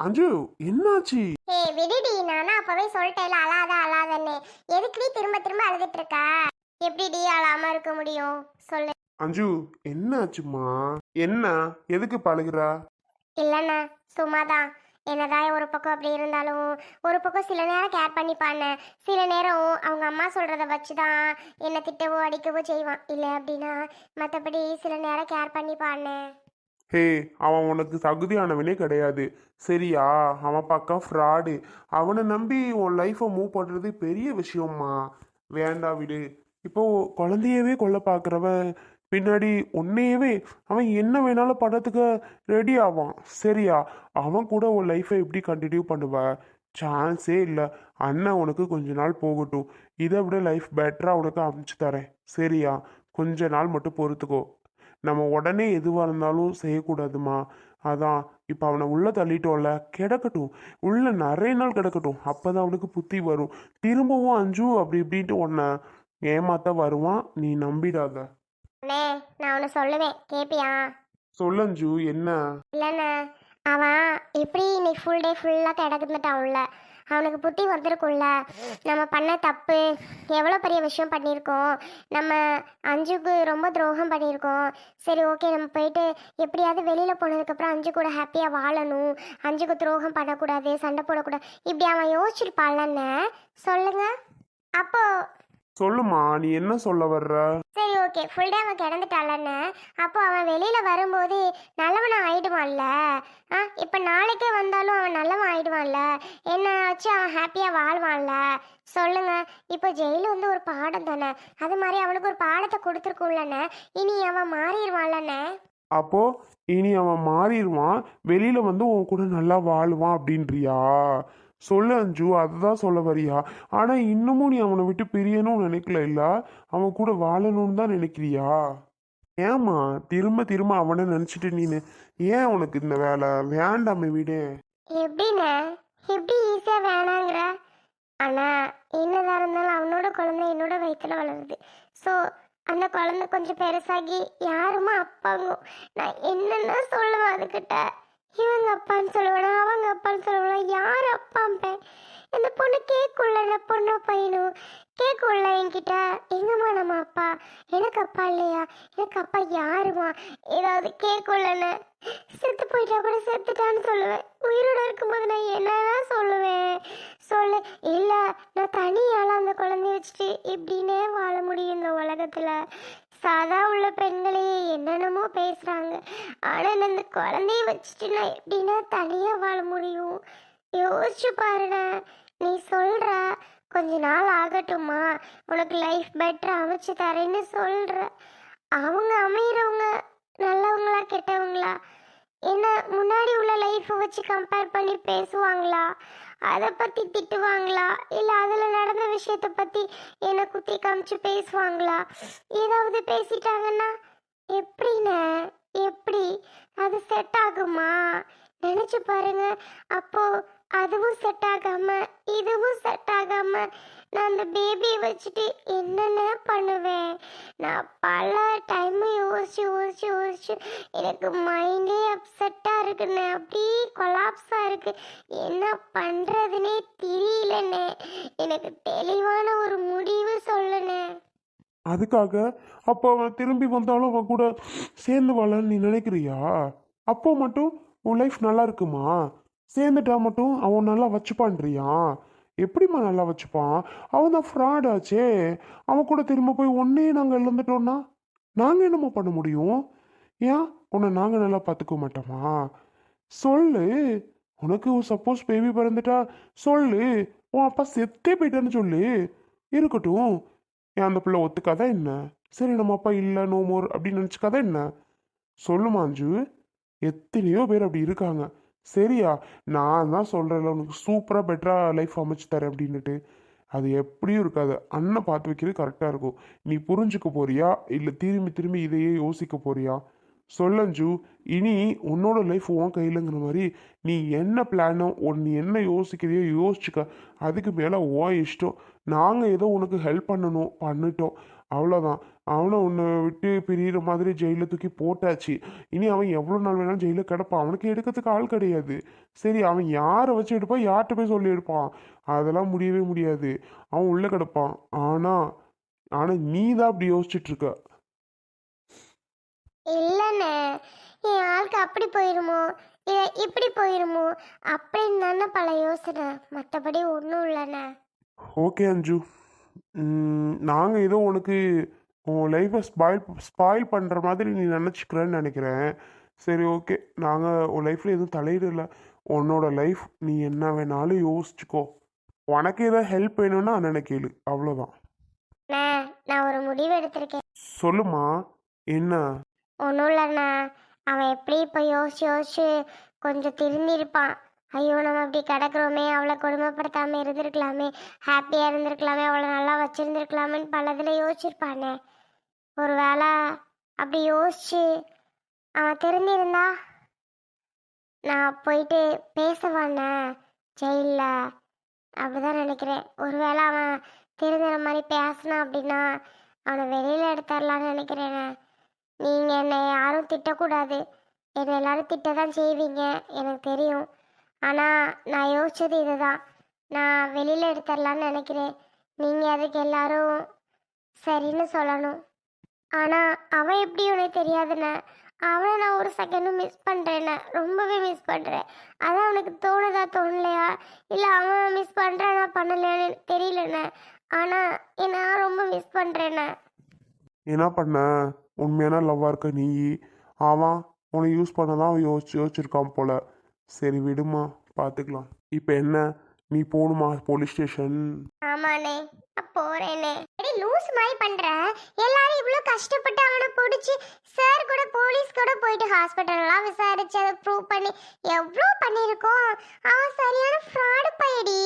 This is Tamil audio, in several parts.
அஞ்சு என்னாச்சு? ஏய் விடுடி. நானா அப்பவே சொல்லிட்டேல அழாத அழாதன்னு. எதுக்குடி திரும்ப திரும்ப அழுதுட்டு இருக்கா எப்படிடி அழாம இருக்க முடியும்? சொல்லு. அஞ்சு என்னாச்சுமா என்ன? எதுக்கு பழகுறா? இல்லைண்ணா சும்மாதான் என்னதான் ஒரு பக்கம் அப்படி இருந்தாலும் ஒரு பக்கம் சில நேரம் கேர் பண்ணிப்பானே சில நேரம் அவங்க அம்மா சொல்கிறத வச்சு தான் என்னை திட்டவோ அடிக்கவோ செய்வான். இல்லை அப்படின்னா மற்றபடி சில நேரம் கேர் பண்ணிப்பானே ஹே அவன் உனக்கு தகுதியானவனே கிடையாது. சரியா? அவன் பக்கம் ஃப்ராடு அவனை நம்பி உன் லைஃப்பை மூவ் பண்ணுறது பெரிய விஷயம்மா. வேண்டா விடு. இப்போ குழந்தையவே கொல்ல பார்க்குறவன் பின்னாடி உன்னையவே அவன் என்ன வேணாலும் படத்துக்கு ரெடி ஆவான். சரியா? அவன் கூட உன் லைஃப்பை எப்படி கண்டினியூ பண்ணுவ? சான்ஸே இல்லை. அண்ணன் உனக்கு கொஞ்ச நாள் போகட்டும். இதை விட லைஃப் பெட்டராக உனக்கு அமைச்சு தரேன். சரியா? கொஞ்ச நாள் மட்டும் பொறுத்துக்கோ. நம்ம உடனே எதுவாக இருந்தாலும் செய்யக்கூடாதுமா. அதான் இப்போ அவனை உள்ளே தள்ளிட்டோம்ல கிடக்கட்டும். உள்ள நிறைய நாள் கிடக்கட்டும். அப்போ தான் அவனுக்கு புத்தி வரும். திரும்பவும் அஞ்சு அப்படி இப்படின்ட்டு உன்னை ஏமாத்த வருவான். நீ நம்பிடாத. அண்ணே நான் ஒன்று சொல்லுவேன். கேப்பியா? சொல்லஞ்சு என்ன? இல்லைண்ணே. அவன் எப்படி இன்னைக்கு ஃபுல் டே ஃபுல்லாக கிடக்குந்துட்டான் உள்ள. அவனுக்கு புத்தி வந்திருக்கும்ல. நம்ம பண்ண தப்பு எவ்வளோ பெரிய விஷயம் பண்ணியிருக்கோம். நம்ம அஞ்சுக்கு ரொம்ப துரோகம் பண்ணியிருக்கோம். சரி ஓகே நம்ம போயிட்டு எப்படியாவது வெளியில் போனதுக்கப்புறம் அஞ்சு கூட ஹாப்பியாக வாழணும். அஞ்சுக்கு துரோகம் பண்ணக்கூடாது சண்டை போடக்கூடாது. இப்படி அவன் யோசிச்சிருப்பான்லண்ணே சொல்லுங்கள் அப்போது சொல்லுமா நீ என்ன சொல்ல வர்ற? சரி ஓகே. ஃபுல் டே அவன் கிடந்துட்டாலன்னு அப்போ அவன் வெளியில் வரும்போது நல்லவனா ஆயிடுவான்ல? ஆ இப்போ நாளைக்கே வந்தாலும் அவன் நல்லவன் ஆயிடுவான்ல? என்ன வச்சு அவன் ஹாப்பியாக வாழ்வான்ல? சொல்லுங்க. இப்போ ஜெயில் வந்து ஒரு பாடம் தானே? அது மாதிரி அவனுக்கு ஒரு பாடத்தை கொடுத்துருக்கும்லண்ணே. இனி அவன் மாறிடுவான்லண்ணே. அப்போ இனி அவன் மாறிடுவான். வெளியில வந்து உன் கூட நல்லா வாழுவான் அப்படின்றியா? சொல்லு அஞ்சு. அதுதான் சொல்ல வரியா? ஆனா இன்னமும் நீ அவனை விட்டு பிரியணும்னு நினைக்கல இல்ல? அவன் கூட வாழணும்னு தான் நினைக்கிறியா? ஏம்மா திரும்ப திரும்ப அவனை நினைச்சிட்டு நீனு. ஏன் உனக்கு இந்த வேலை? வேண்டாமே விடு. எப்படிண்ணே? எப்படி ஈஸியாக வேணாங்கிற? ஆனால் என்னதான் இருந்தாலும் அவனோட குழந்தை என்னோட வயிற்றுல வளருது. ஸோ அந்த குழந்தை கொஞ்சம் பெருசாகி யாருமா அப்பாங்க? நான் என்னென்ன சொல்லுவேன் அதுக்கிட்ட? இவங்க அப்பான்னு சொல்லுவேனா அவங்க அப்பான்னு சொல்லுவேனா யார் அப்பாம்பேன் இந்த பொண்ணு கேட்குள்ள இந்த பொண்ணு பையனும் கேட்குள்ள என்கிட்ட எங்கம்மா நம்ம அப்பா? எனக்கு அப்பா இல்லையா? எனக்கு அப்பா யாருமா ஏதாவது கேட்குள்ளன்னு செத்து போயிட்டா கூட செத்துட்டான்னு சொல்லுவேன். உயிரோட இருக்கும்போது நான் என்னதான் சொல்லுவேன்? சொல்லு. இல்லை நான் தனியால் அந்த குழந்தைய வச்சுட்டு இப்படின்னே வாழ முடியும் இந்த உலகத்தில். சாதா உள்ள பெண்களே என்னென்னமோ பேசுகிறாங்க ஆனால் அந்த இந்த குழந்தைய வச்சுட்டு நான் எப்படின்னா தனியாக வாழ முடியும்? யோசிச்சு பாருடா. நீ சொல்கிற கொஞ்ச நாள் ஆகட்டுமா உனக்கு லைஃப் பெட்டர் அமைச்சு தரேன்னு சொல்கிற அவங்க அமையிறவங்க நல்லவங்களா கெட்டவங்களா? என்ன முன்னாடி உள்ள லைஃப்பை வச்சு கம்பேர் பண்ணி பேசுவாங்களா? அதை பற்றி திட்டுவாங்களா? இல்லை அதில் நடந்த விஷயத்தை பற்றி என்னை குத்தி காமிச்சு பேசுவாங்களா? ஏதாவது பேசிட்டாங்கன்னா எப்படிண்ண எப்படி? அது செட் ஆகுமா? நினச்சி பாருங்க. அப்போது அதுவும் செட் ஆகாமல் இதுவும் செட் ஆகாமல் நான் அந்த பேபியை வச்சுட்டு என்னென்ன பண்ணுவேன்? நான் பல டைம் யோசிச்சு யோசிச்சு யோசிச்சு எனக்கு மைண்டே அப்செட்டாக இருக்குண்ணே அப்படியே கொலாப்ஸாக இருக்கு. என்ன பண்ணுறதுனே தெரியலண்ணே. எனக்கு தெளிவான ஒரு முடிவு சொல்லுண்ணே. அதுக்காக அப்போ அவன் திரும்பி வந்தாலும் அவன் கூட சேர்ந்து வாழன்னு நீ நினைக்கிறியா? அப்போ மட்டும் உன் லைஃப் நல்லா இருக்குமா? சேர்ந்துட்டா மட்டும் அவன் நல்லா வச்சுப்பான்றியா? எப்படிம்மா நல்லா வச்சுப்பான்? அவன் தான் ஃப்ராட் ஆச்சே. அவன் கூட திரும்ப போய் ஒன்னே நாங்கள் இழந்துட்டோம்னா? நாங்கள் என்னம்மா பண்ண முடியும்? ஏன்? உன்னை நாங்கள் நல்லா பார்த்துக்க மாட்டோமா? சொல்லு. உனக்கு சப்போஸ் பேபி பிறந்துட்டா சொல்லு. உன் அப்பா செத்தே போயிட்டான்னு சொல்லு. இருக்கட்டும். ஏன் அந்த பிள்ளை ஒத்துக்காதா என்ன? சரி நம்ம அப்பா இல்லை நோ மோர் அப்படின்னு நினச்சிக்காதா என்ன? சொல்லுமா அஞ்சு எத்தனையோ பேர் அப்படி இருக்காங்க. சரியா? நான் தான் சொல்கிறேன்ல உனக்கு சூப்பராக பெட்டராக லைஃப் அமைச்சு தரேன் அப்படின்னுட்டு. அது எப்படியும் இருக்காது. அண்ணன் பார்த்து வைக்கிறது கரெக்டாக இருக்கும். நீ புரிஞ்சுக்க போறியா? இல்லை திரும்பி திரும்பி இதையே யோசிக்க போறியா? சொல்லஞ்சு இனி உன்னோட லைஃப் உன் கையிலங்கிற மாதிரி நீ என்ன பிளானோ உன் நீ என்ன யோசிக்கிறியோ யோசிச்சுக்க. அதுக்கு மேலே உன் இஷ்டம். நாங்கள் ஏதோ உனக்கு ஹெல்ப் பண்ணணும் பண்ணிட்டோம். அவ்வளோதான் அவனை உன்னை விட்டு பிரியிற மாதிரி ஜெயிலில் தூக்கி போட்டாச்சு. இனி அவன் எவ்வளோ நாள் வேணாலும் ஜெயிலில் கிடப்பான். அவனுக்கு எடுக்கிறதுக்கு ஆள் கிடையாது. சரி அவன் யாரை வச்சு எடுப்பான்? யார்கிட்ட போய் சொல்லி எடுப்பான்? அதெல்லாம் முடியவே முடியாது. அவன் உள்ளே கிடப்பான். ஆனால் ஆனால் நீ தான் அப்படி யோசிச்சுட்டு இருக்க. இல்லைண்ணே. என் ஆளுக்கு அப்படி போயிருமோ? இப்படி போயிருமோ? அப்படின்னு தானே பல யோசனை. மற்றபடி ஒன்றும் இல்லைண்ணே. ஓகே அஞ்சு. நாங்கள் ஏதோ உனக்கு உன் லைஃப்பை ஸ்பாயில் ஸ்பாயில் பண்ணுற மாதிரி நீ நினச்சிக்கிறேன்னு நினைக்கிறேன். சரி ஓகே நாங்கள் உன் லைஃப்பில் எதுவும் தலையிடல. உன்னோட லைஃப் நீ என்ன வேணாலும் யோசிச்சுக்கோ. உனக்கு ஏதாவது ஹெல்ப் வேணும்னா அண்ணனை கேளு. அவ்வளோதான் நான் ஒரு முடிவு எடுத்திருக்கேன். சொல்லுமா என்ன? ஒன்றும் இல்லைண்ணா. அவன் எப்படி இப்போ யோசிச்சு யோசிச்சு கொஞ்சம் திருந்திருப்பான். ஐயோ நம்ம அப்படி கிடக்குறோமே அவளை கொடுமைப்படுத்தாமல் இருந்திருக்கலாமே ஹாப்பியாக இருந்திருக்கலாமே அவளை நல்லா வச்சுருந்துருக்கலாமேன்னு பலதில் யோசிச்சிருப்பானே. ஒரு வேளை அப்படி யோசிச்சு அவன் தெரிஞ்சிருந்தா? நான் போயிட்டு பேசவானே ஜெயிலில் அப்படிதான் நினைக்கிறேன். ஒருவேளை அவன் தெரிஞ்சுற மாதிரி பேசினான் அப்படின்னா அவனை வெளியில் எடுத்துடலான்னு நினைக்கிறேனே. நீங்கள் என்னை யாரும் திட்டக்கூடாது. என்னை எல்லாரும் திட்ட தான் செய்வீங்க எனக்கு தெரியும். ஆனால் நான் யோசிச்சது இதுதான். நான் வெளியில் எடுத்துடலான்னு நினைக்கிறேன். நீங்கள் அதுக்கு எல்லாரும் சரின்னு சொல்லணும். ஆனால் அவன் எப்படி உனக்கு தெரியாதுண்ணே அவனை நான் ஒரு செகண்டும் மிஸ் பண்ணுறேண்ணே ரொம்பவே மிஸ் பண்ணுறேன் அதான் அவனுக்கு தோணுதா தோணலையா? இல்லை அவன் மிஸ் பண்ணுறானா பண்ணலையான்னு தெரியலண்ணே ஆனால் நான் ரொம்ப மிஸ் பண்ணுறேண்ணே என்ன பண்ண? உண்மையான லவ்வாக இருக்க நீ. அவன் உன்னை யூஸ் பண்ண தான் யோசிச்சு யோசிச்சிருக்கான் போல. சரி விடுமா பார்த்துக்கலாம் இப்போ என்ன? நீ போகணுமா போலீஸ் ஸ்டேஷன் ஆமாண்ணே. போறேனே அடி லூஸ் மாதிரி பண்ற. எல்லாரும் இவ்ளோ கஷ்டப்பட்டு அவனை பிடிச்சி சார் கூட போலீஸ் கூட போயிட்டு ஹாஸ்பிட்டல்லாம் விசாரிச்சு அதை ப்ரூவ் பண்ணி எவ்வளோ பண்ணியிருக்கோம். அவன் சரியான ஃப்ராடு பையடி.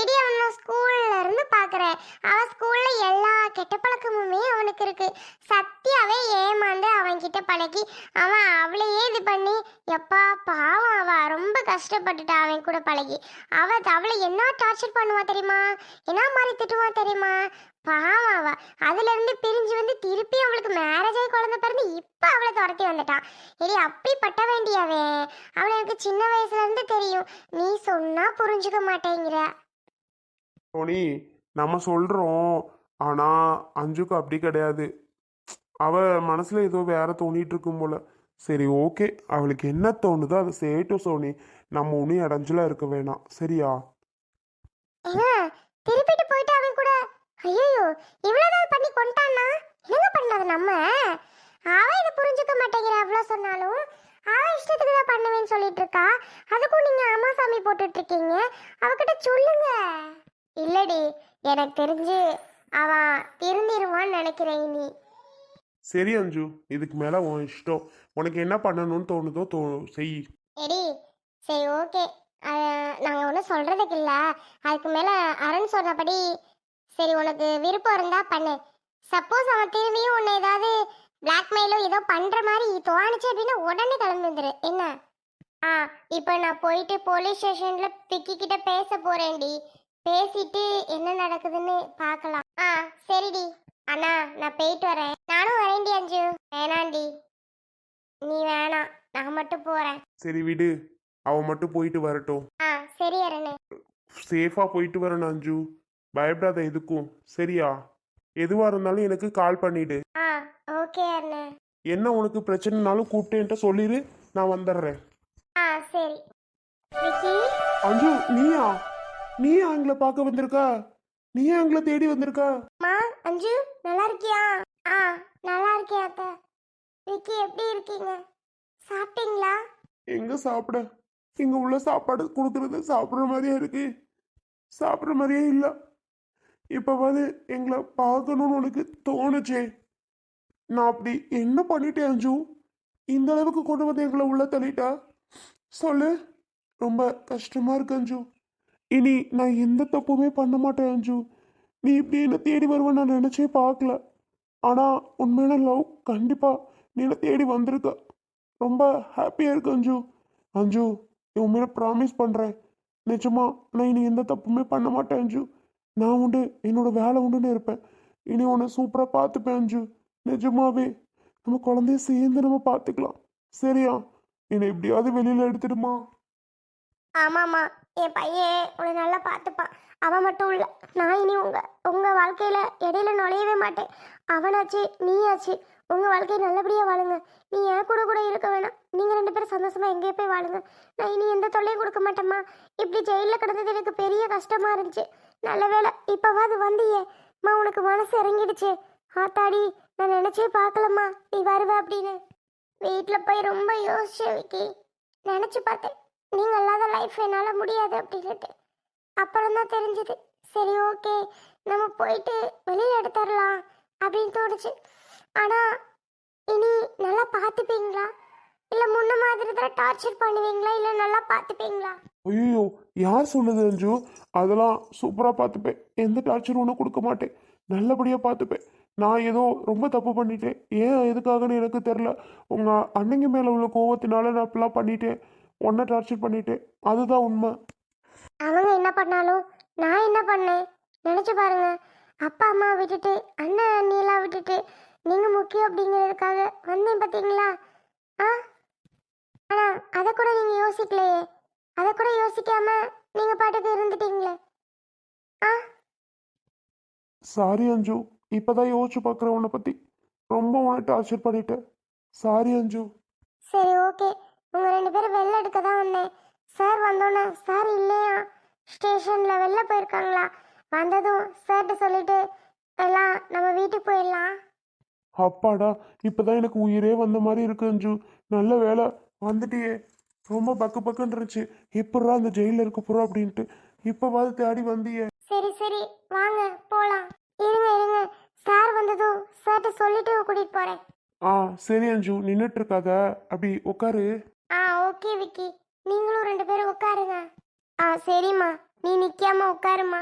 இடி அவன் ஸ்கூல்ல இருந்து பாக்குறேன். அவன் ஸ்கூல்ல எல்லா கெட்ட பழக்கமுமே அவனுக்கு இருக்கு. சத்தியாவே ஏமாந்து அவன் கிட்ட பழகி அவன் அவளையே இது பண்ணி எப்பா பாவம் அவ ரொம்ப கஷ்டப்பட்டுட்டா அவன் கூட பழகி. அவ அவளை என்ன டார்ச்சர் பண்ணுவா தெரியுமா? என்ன மாதிரி திட்டுவா தெரியுமா? பாவம் அதுல இருந்து பிரிஞ்சு வந்து திருப்பி அவளுக்கு மேரேஜ் ஆகி குழந்தை பிறந்து இப்ப அவளை துரத்தி வந்துட்டான் இடி அப்படி பட்ட வேண்டியவே அவளை எனக்கு சின்ன வயசுல இருந்து தெரியும். நீ சொன்னா புரிஞ்சுக்க மாட்டேங்கிற. சோனி நம்ம சொல்கிறோம் ஆனால் அஞ்சுக்கு அப்படி கிடையாது. அவ மனசில் ஏதோ வேற தோணிட்டு இருக்கும் போல. சரி ஓகே அவளுக்கு என்ன தோணுதோ அதை சேட்டும் சோனி. நம்ம ஒன்றும் இடைஞ்சலாக இருக்க வேணாம். சரியா? ஏங்க திருப்பிட்டு போயிட்டு அவன் கூட ஐயோ இவ்வளவுதான் பண்ணி கொண்டான்னா என்னங்க பண்ணது நம்ம? அவன் இதை புரிஞ்சுக்க மாட்டேங்கிற அவ்வளோ சொன்னாலும். அவன் இஷ்டத்துக்கு தான் பண்ணுவேன்னு சொல்லிட்டு இருக்கா. அதுக்கும் நீங்க அம்மா சாமி போட்டுட்டு இருக்கீங்க. அவகிட்ட சொல்லுங்க. இல்லடி எனக்கு தெரிஞ்சு அவன் திருந்திருவான்னு நினைக்கிறேன் நீ சரி அஞ்சு. இதுக்கு மேலே உன் இஷ்டம். உனக்கு என்ன பண்ணணும்னு தோணுதோ தோ செய். எடி சரி ஓகே. நாங்கள் ஒன்றும் சொல்கிறதுக்கு இல்லை. அதுக்கு மேலே அருண் சொன்னபடி சரி உனக்கு விருப்பம் இருந்தால் பண்ணு. சப்போஸ் அவன் திரும்பியும் உன்னை ஏதாவது பிளாக்மெயிலோ ஏதோ பண்ணுற மாதிரி தோணுச்சு அப்படின்னா உடனே கிளம்பி வந்துரு என்ன? ஆ இப்போ நான் போயிட்டு போலீஸ் ஸ்டேஷனில் பிக்கி கிட்ட பேச போகிறேன்டி பேசிட்டு என்ன நடக்குதுன்னு பார்க்கலாம் ஆ சரிடி. அண்ணா நான் போயிட்டு வரேன். நானும் வரேன்டி அஞ்சு. வேணாண்டி. நீ வேணாம். நான் மட்டும் போகிறேன் சரி விடு. அவன் மட்டும் போயிட்டு வரட்டும். ஆ சரி அருண். சேஃபாக போயிட்டு வரணும் அஞ்சு. பயப்படாத எதுக்கும். சரியா? எதுவாக இருந்தாலும் எனக்கு கால் பண்ணிடு. ஆ ஓகே அருண். என்ன உனக்கு பிரச்சனைனாலும் கூப்பிட்டேன்ட்டு சொல்லிடு நான் வந்துடுறேன். ஆ சரி. விக்கி? அஞ்சு நீயா? நீயா எங்களை பார்க்க வந்திருக்க? நீயா எங்களை தேடி வந்திருக்க? மா அஞ்சு நல்லா இருக்கியா? ஆ நல்லா இருக்கேன் அத்தை. விக்கி எப்படி இருக்கீங்க? சாப்பிட்டீங்களா? எங்க சாப்பிட? இங்க உள்ள சாப்பாடு கொடுக்கறது சாப்பிட்ற மாதிரியே இருக்கு. சாப்பிட்ற மாதிரியே இல்லை. இப்போ வந்து எங்களை பார்க்கணும்னு உனக்கு தோணுச்சே. நான் அப்படி என்ன பண்ணிட்டேன் அஞ்சு? இந்த அளவுக்கு கொண்டு வந்து எங்களை உள்ள தள்ளிட்டா? சொல்லு. ரொம்ப கஷ்டமா இருக்கு அஞ்சு. இனி நான் எந்த தப்புமே பண்ண மாட்டேன் அஞ்சு. நீ இப்படி என்ன தேடி வருவேன்னு நான் நினைச்சே பார்க்கல. ஆனா உண்மையான லவ் கண்டிப்பா நீ என்ன தேடி வந்திருக்க. ரொம்ப ஹாப்பியாக இருக்கு அஞ்சு. அஞ்சு என் உண்மையில ப்ராமிஸ் பண்ணுறேன் நிஜமா நான் இனி எந்த தப்புமே பண்ண மாட்டேன் அஞ்சு. நான் உண்டு என்னோட வேலை உண்டுன்னு இருப்பேன். இனி உன்னை சூப்பராக பார்த்துப்பேன் அஞ்சு. நிஜமாவே நம்ம குழந்தைய சேர்ந்து நம்ம பார்த்துக்கலாம். சரியா? என்னை எப்படியாவது வெளியில் எடுத்துடுமா? ஆமாம்மா என் பையன் உன்னை நல்லா பார்த்துப்பான். அவன் மட்டும் இல்லை நான் இனி உங்கள் உங்கள் வாழ்க்கையில் இடையில நுழையவே மாட்டேன். அவனாச்சு நீயாச்சு உங்கள் வாழ்க்கையை நல்லபடியாக வாழுங்க. நீ என் கூட கூட இருக்க வேணாம். நீ சந்தோஷமாக எங்கேயே போய் வாழுங்க. நான் இனி எந்த தொல்லையும் கொடுக்க மாட்டேம்மா. இப்படி ஜெயிலில் கிடந்தது எனக்கு பெரிய கஷ்டமாக இருந்துச்சு. நல்ல வேளை இப்பவாது வந்தியே. அம்மா உனக்கு மனசு இறங்கிடுச்சு. ஆத்தாடி நான் நினச்சே பார்க்கலம்மா. நீ வருவ அப்படின்னு. வீட்டில் போய் ரொம்ப யோசிச்சேன் விக்கி. நினச்சி பார்த்தேன். நீங்கள் இல்லாத லைஃப் என்னால் முடியாது அப்படின்ட்டு அப்புறம் தான் தெரிஞ்சுது. சரி ஓகே நம்ம போயிட்டு வெளியில் எடுத்துடலாம் அப்படின்னு தோணுச்சு. ஆனால் இனி நல்லா பார்த்துப்பீங்களா? இல்லை முன்ன மாதிரி தான் டார்ச்சர் பண்ணுவீங்களா? இல்லை நல்லா பார்த்துப்பீங்களா? ஐயோ யார் சொன்னது அஞ்சு? அதெல்லாம் சூப்பராக பார்த்துப்பேன். எந்த டார்ச்சரும் ஒன்றும் கொடுக்க மாட்டேன். நல்லபடியாக பார்த்துப்பேன். நான் ஏதோ ரொம்ப தப்பு பண்ணிட்டேன். ஏன் எதுக்காகன்னு எனக்கு தெரில உங்கள் அண்ணங்க மேலே உள்ள கோவத்தினால நான் இப்படிலாம் பண்ணிட்டேன். ஒன்றை டார்ச்சர் பண்ணிட்டேன். அதுதான் உண்மை. அவங்க என்ன பண்ணாலும் நான் என்ன பண்ணேன்? நினச்சி பாருங்க. அப்பா அம்மா விட்டுட்டு அண்ணன் அண்ணியெல்லாம் விட்டுட்டு நீங்கள் முக்கியம் அப்படிங்கிறதுக்காக வந்தேன் பார்த்தீங்களா ஆ? ஆனால் அதை கூட நீங்கள் யோசிக்கலையே. அதை கூட யோசிக்காம நீங்கள் பாட்டுக்கு இருந்துட்டீங்களே. ஆ? சாரி அஞ்சு. இப்போதான் யோசிச்சு பார்க்குறேன் உன்னை பற்றி ரொம்ப உன்னை டார்ச்சர் பண்ணிட்டேன். சாரி அஞ்சு. சரி ஓகே. உங்கள் ரெண்டு பேரும் வெளில எடுக்க தான் வந்தேன். சார் வந்தோன்னே சார் இல்லையா? ஸ்டேஷனில் வெளில போயிருக்காங்களா? வந்ததும் சார்கிட்ட சொல்லிட்டு எல்லாம் நம்ம வீட்டுக்கு போயிடலாம். அப்பாடா இப்போதான் எனக்கு உயிரே வந்த மாதிரி இருக்கு அஞ்சு. நல்ல வேலை. வந்துட்டியே ரொம்ப பக்கு பக்குன்னு இருந்துச்சு. எப்படா அந்த ஜெயிலில் இருக்க போகிறோம் அப்படின்ட்டு. இப்போவாது தேடி வந்தியே. சரி சரி. வாங்க போலாம். இருங்க இருங்க. சார் வந்ததும் சார்ட்ட சொல்லிட்டு கூட்டிட்டு போறேன். ஆ சரி அஞ்சு. நின்றுட்டு இருக்காத. அப்படி உட்காரு ஆ ஓகே விக்கி. நீங்களும் ரெண்டு பேரும் உட்காருங்க ஆ சரிம்மா. நீ நிக்காம உட்காருமா